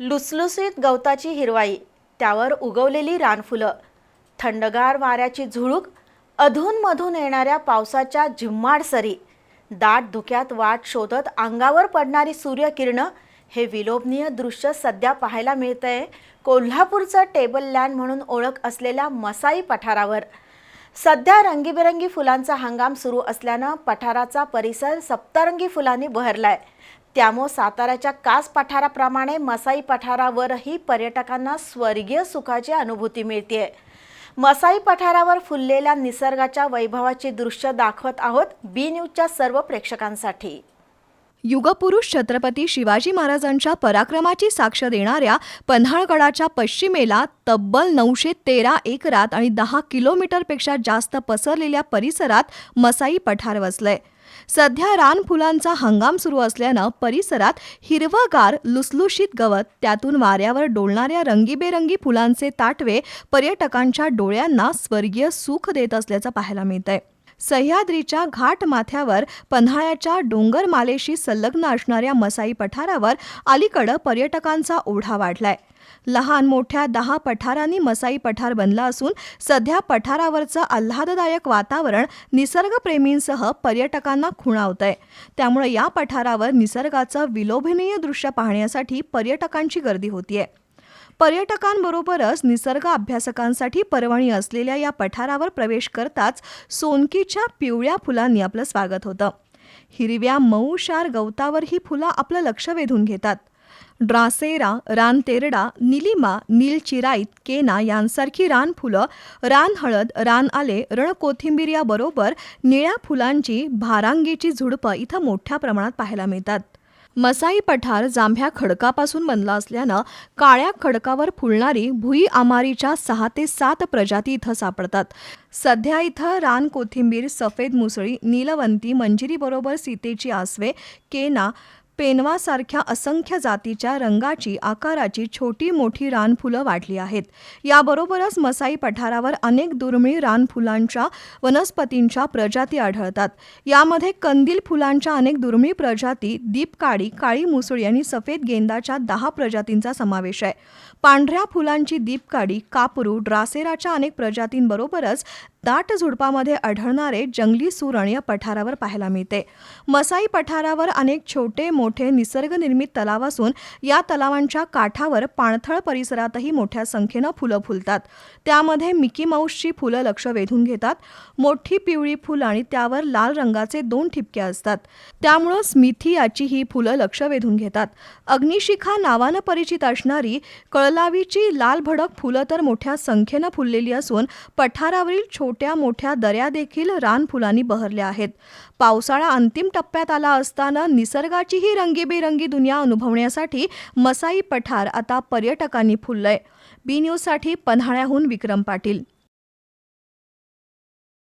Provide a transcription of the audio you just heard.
लुसलुसीत गवताची हिरवाई त्यावर उगवलेली रानफुलं थंडगार वाऱ्याची झुळूक अधूनमधून येणाऱ्या पावसाच्या झिम्माड सरी दाट धुक्यात वाट शोधत अंगावर पडणारी सूर्यकिरणं हे विलोभनीय दृश्य सध्या पाहायला मिळतंय कोल्हापूरचं टेबल लँड म्हणून ओळख असलेल्या मसाई पठारावर. सध्या रंगीबेरंगी फुलांचा हंगाम सुरू असल्यानं पठाराचा परिसर सप्तरंगी फुलांनी बहरलाय. त्यामुळं साताऱ्याच्या कास पठाराप्रमाणे मसाई पठारावरही पर्यटकांना स्वर्गीय सुखाची अनुभूती मिळते मसाई पठारावर फुललेल्या निसर्गाच्या वैभवाची दृश्य दाखवत आहोत बी न्यूजच्या सर्व प्रेक्षकांसाठी. युगपुरुष छत्रपती शिवाजी महाराजांच्या पराक्रमाची साक्ष देणाऱ्या पन्हाळगडाच्या पश्चिमेला तब्बल नऊशे तेरा एकरात आणि दहा किलोमीटरपेक्षा जास्त पसरलेल्या परिसरात मसाई पठार वसलंय. सध्या रानफुलांचा हंगाम सुरू असल्यानं परिसरात हिरवगार लुसलुशीत गवत त्यातून वाऱ्यावर डोलणाऱ्या रंगीबेरंगी फुलांचे ताटवे पर्यटकांच्या डोळ्यांना स्वर्गीय सुख देत असल्याचं पाहायला मिळतंय. सह्याद्रीच्या घाट माथ्यावर पन्हाळ्याच्या डोंगरमालेशी संलग्न असणाऱ्या मसाई पठारावर अलीकडं पर्यटकांचा ओढा वाढलाय. लहान मोठ्या दहा पठारांनी मसाई पठार बनला असून सध्या पठारावरचं आल्हाददायक वातावरण निसर्गप्रेमींसह पर्यटकांना खुणावतंय. त्यामुळे या पठारावर निसर्गाचं विलोभनीय दृश्य पाहण्यासाठी पर्यटकांची गर्दी होतीये. पर्यटकांबरोबरच निसर्ग अभ्यासकांसाठी पर्वणी असलेल्या या पठारावर प्रवेश करताच सोनकीच्या पिवळ्या फुलांनी आपलं स्वागत होतं. हिरव्या मऊशार गवतावर ही फुलं आपलं लक्ष वेधून घेतात. ड्रासेरा रानतेरडा निलिमा नीलचिराईत केना यांसारखी रानफुलं रानहळद रान आले रण कोथिंबीर याबरोबर निळ्या फुलांची भारांगीची झुडपं इथं मोठ्या प्रमाणात पाहायला मिळतात. मसाई पठार जांभ्या खडकापासून बनला असल्यानं काळ्या खडकावर फुलणारी भुई आमारीच्या सहा ते सात प्रजाती इथं सापडतात. सध्या इथं रान कोथिंबीर सफेद मुसळी नीलवंती मंजिरीबरोबर सीतेची आसवे केना पेनवासारख्या असंख्य जातीच्या रंगाची आकाराची छोटी मोठी रानफुलं वाढली आहेत. याबरोबरच मसाई पठारावर अनेक दुर्मिळ रानफुलांच्या वनस्पतींच्या प्रजाती आढळतात. यामध्ये कंदील फुलांच्या अनेक दुर्मिळ प्रजाती दीपकाळी काळी मुसळी आणि सफेद गेंदाच्या दहा प्रजातींचा समावेश आहे. पांढऱ्या फुलांची दीपकाळी कापरू ड्रासेराच्या अनेक प्रजातींबरोबरच दाट झुडपामध्ये आढळणारे जंगली सुरण या पठारावर पाहायला मिळते. मसाई पठारावर अनेक छोटे मोठे निसर्गनिर्मित तलाव असून या तलावांच्या काठावर पाणथळ परिसरातही मोठ्या संख्येनं फुलं फुलतात. त्यामध्ये मिकी माऊसची फुलं लक्ष वेधून घेतात. मोठी पिवळी फुलं आणि त्यावर लाल रंगाचे दोन ठिपके असतात. त्यामुळं स्मिथी याची ही फुलं लक्ष वेधून घेतात. अग्निशिखा नावानं परिचित असणारी कळलावीची लाल भडक फुलं तर मोठ्या संख्येनं फुललेली असून पठारावरील छोट्या मोठ्या दऱ्या देखील रानफुलांनी बहरल्या आहेत. पावसाळा अंतिम टप्प्यात आला असताना निसर्गाचीही रंगीबेरंगी दुनिया अनुभवण्यासाठी मसाई पठार आता पर्यटकांनी फुललंय. बी न्यूजसाठी पन्हाळ्याहून विक्रम पाटील.